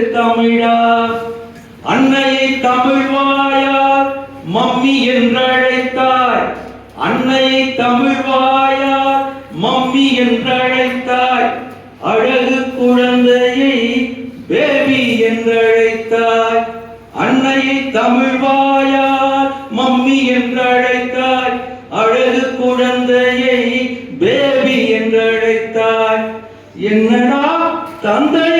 தமிழா அன்னையை தமிழ்வாயார் மம்மி என்றழைத்தாய். அன்னையை தமிழ்வாயார் மம்மி என்றழைத்தாய். அழகு குழந்தையை பேபி என்றழைத்தாய். அன்னையை தமிழ்வாயார் மம்மி என்றழைத்தாய். அழகு குழந்தையை பேபி என்றழைத்தாய். என்னடா தந்தை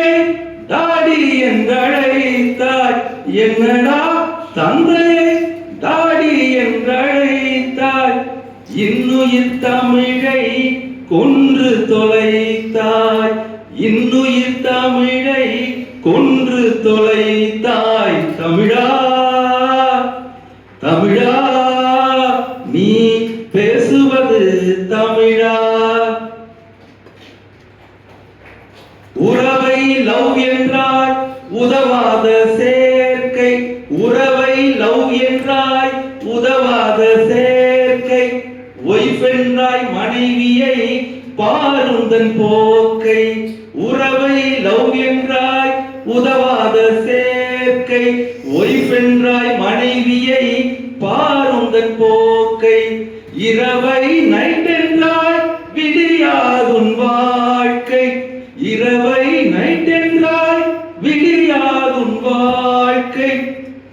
என்றழைத்தாய். என்னடா தந்தையை தாடி என்றழைத்தாய். இன்னுயிர் தமிழை கொன்று தொலைத்தாய். இன்னுயிர் தமிழை கொன்று தொலைத்தாய். தமிழா தமிழா நீ பேசுவது தமிழா. உறவை லவ் என்றாய். உதவாத சேர்க்கை உறவை லவ் என்றாய் உதவாத சேர்க்கை ஒய்ஃப் என்றாய் மனைவியை பாருந்தன் போக்கை உறவை லவ் என்றாய் உதவாத சேர்க்கை ஒய்ஃப் என்றாய் மனைவியை பாருந்தன் போக்கை இரவை நைட்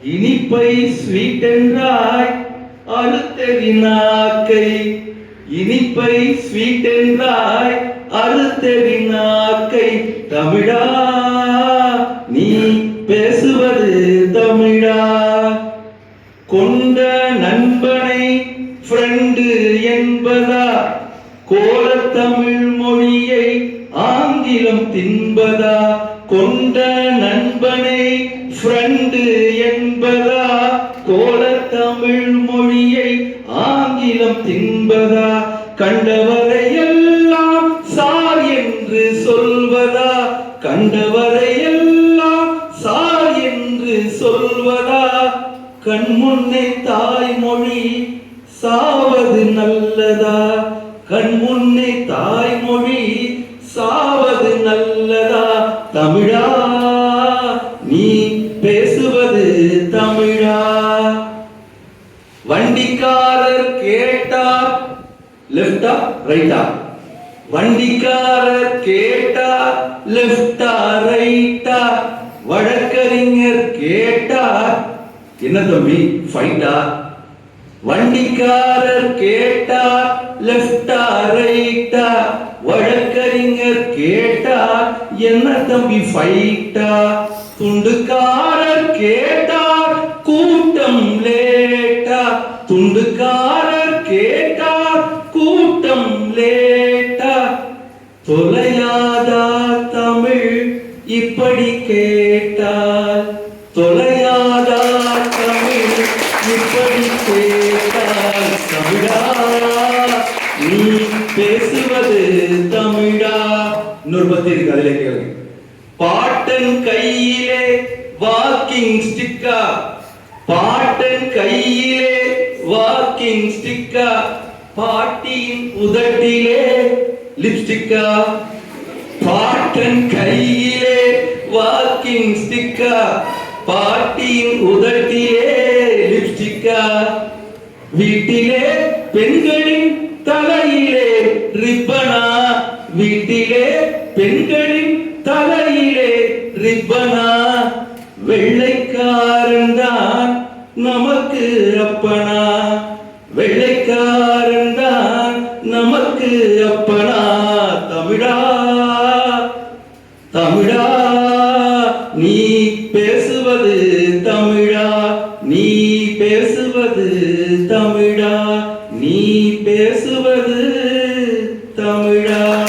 இனிப்பை ஸ்வீட் என்றாய். அறுத்தெறினாக்கை இனிப்பை ஸ்வீட் என்றாய். அறுத்தெறினாக்கை தமிழா நீ பேசுவது தமிழா. கொண்ட நண்பனை ஃப்ரெண்டு என்பதா. கோலத்தமிழ் மொழியை ஆங்கிலம் தின்பதா? கொண்ட நண்பனை ஃப்ரெண்டு என்பதா? கோலத்தமிழ் மொழியை ஆங்கிலம் தின்பதா? கண்டவரை எல்லாம் சார் என்று சொல்வதா? கண்டவரை எல்லாம் சார் என்று சொல்வதா? கண்முன்னே தாய்மொழி சாவது நல்லதா? கண்முன்னே தாய்மொழி நீ பேசுவது தமிழா? வண்டிக்காரர் கேட்டார் லெஃப்டா ரைட்டா வண்டிக்காரர் கேட்டார் லெஃப்டா ரைட்டா வழக்கறிஞர் கேட்டார் என்ன தம்பி ஃபைட்டா வண்டிக்காரர் கேட்டார் லெஃப்டா ரைட்டா வழக்கறிஞர் கேட்டார் என்ன தம்பி ஃபைட்டா துண்டுக்காரர் கேட்டார் கூட்டம் லேட்டா. துண்டுக்காரர் கேட்டார் கூட்டம் லேட்டா. தொலையாதா தமிழ் இப்படி கேட்டார் தொலையாதா தமிழ் இப்படி கேட்டார் தமிழா நீ பேசுவது தமிழா? இன்னொரு பத்தி இருக்கு அதுல கேளுங்க. பாட்டன் கையிலே வாக்கிங் ஸ்டிக்கா பாட்டன் கையிலே வாக்கிங் ஸ்டிக்கா பாட்டியின் உதட்டிலே லிப்ஸ்டிக்கா பாட்டன் கையிலே வாக்கிங் ஸ்டிக்கா பாட்டியின் உதட்டிலே லிப்ஸ்டிக்கா வீட்டிலே பெண்களின் தலையிலே ரிப்பனா? வீட்டிலே பெண்களின் ரிப்பனா வெள்ளைக்காரன் தான் நமக்கு அப்பனா? வெள்ளைக்காரன் தான் நமக்கு அப்பனா? தமிழா? தமிழா? நீ பேசுவது தமிழா? நீ பேசுவது தமிழா? நீ பேசுவது தமிழா?